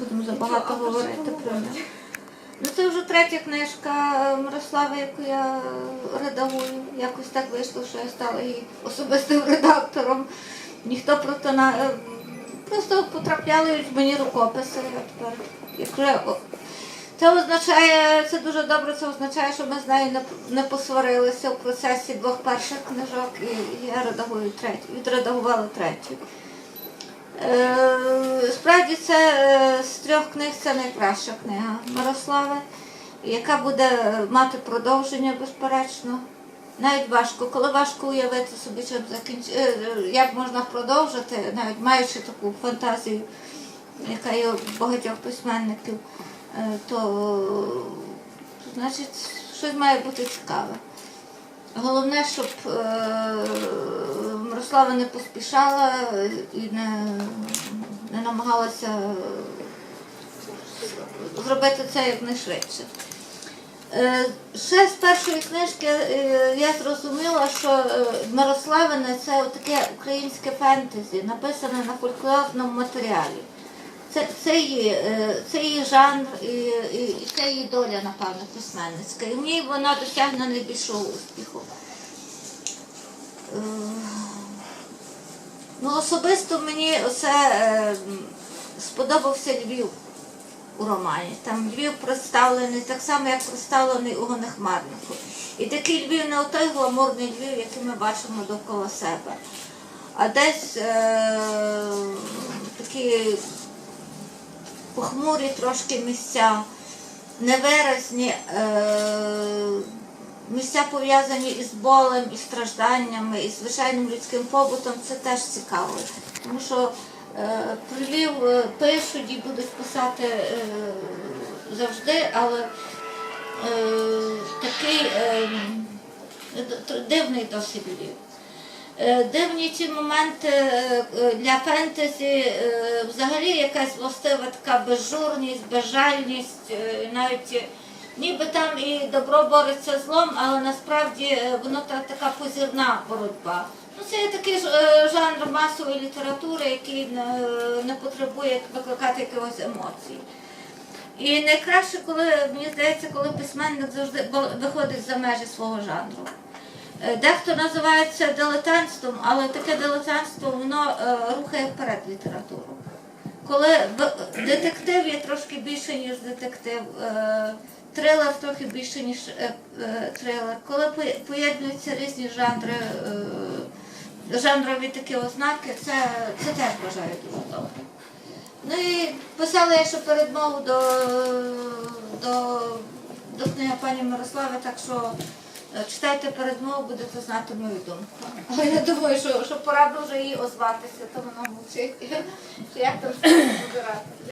будемо забагато говорити про нього. Ну це вже третя книжка Мирослави, яку я редагую. Якось так вийшло, що я стала її особистим редактором. Ніхто про то на е, просто потрапляли мені рукописи. Я тепер це означає, це дуже добре, це означає, що ми з нею не, не посварилися в процесі двох перших книжок, і я редагую третю, відредагувала третю. Е, Справді це е, з трьох книг це найкраща книга Мирослави, яка буде мати продовження, безперечно. Навіть важко, коли важко уявити собі, чим закінч... е, е, як можна продовжити, навіть маючи таку фантазію, яка є у багатьох письменників, е, то значить щось має бути цікаве. Головне, щоб е, Мирослава не поспішала і не, не намагалася зробити це якнайшвидше. Е, Ще з першої книжки е, я зрозуміла, що е, Мирославине це таке українське фентезі, написане на фольклорному матеріалі. Це, це, її, е, це її жанр і, і, і це її доля, напевно, письменницька. І в ній вона досягне найбільшого успіху. Ну, особисто мені оце е, сподобався Львів у романі. Там Львів представлений так само, як представлений у Гонехмарнику. І такий Львів не той гламурний Львів, який ми бачимо довкола себе, а десь е, такі похмурі трошки місця, невиразні е, місця пов'язані із болем, із стражданнями, із звичайним людським побутом, це теж цікаво. Тому що е, про Львів е, пишуть і будуть писати е, завжди, але такий дивний досить Львів. Дивні ті моменти для фентезі, взагалі якась властива така безжурність, безжальність, навіть ніби там і добро бореться злом, але насправді е, воно та, така позірна боротьба. Ну, це є такий ж, е, жанр масової літератури, який не, не потребує викликати якихось емоцій. І найкраще, коли мені здається, коли письменник завжди виходить за межі свого жанру. Е, Дехто називає це дилетантством, але таке дилетантство воно е, рухає вперед літературу. Коли детектив є трошки більше, ніж детектив, е, трилер трохи більше, ніж е, е, трилер, коли поєднуються різні жанри, е, жанрові такі ознаки, це, це теж вважаю дуже добре. Ну і писала я ще передмову до, до, до книги пані Мирослави, так що читайте передмову, будете знати мою думку. Але я думаю, що, що пора вже їй озватися, то вона мовчить. Як там вибирати.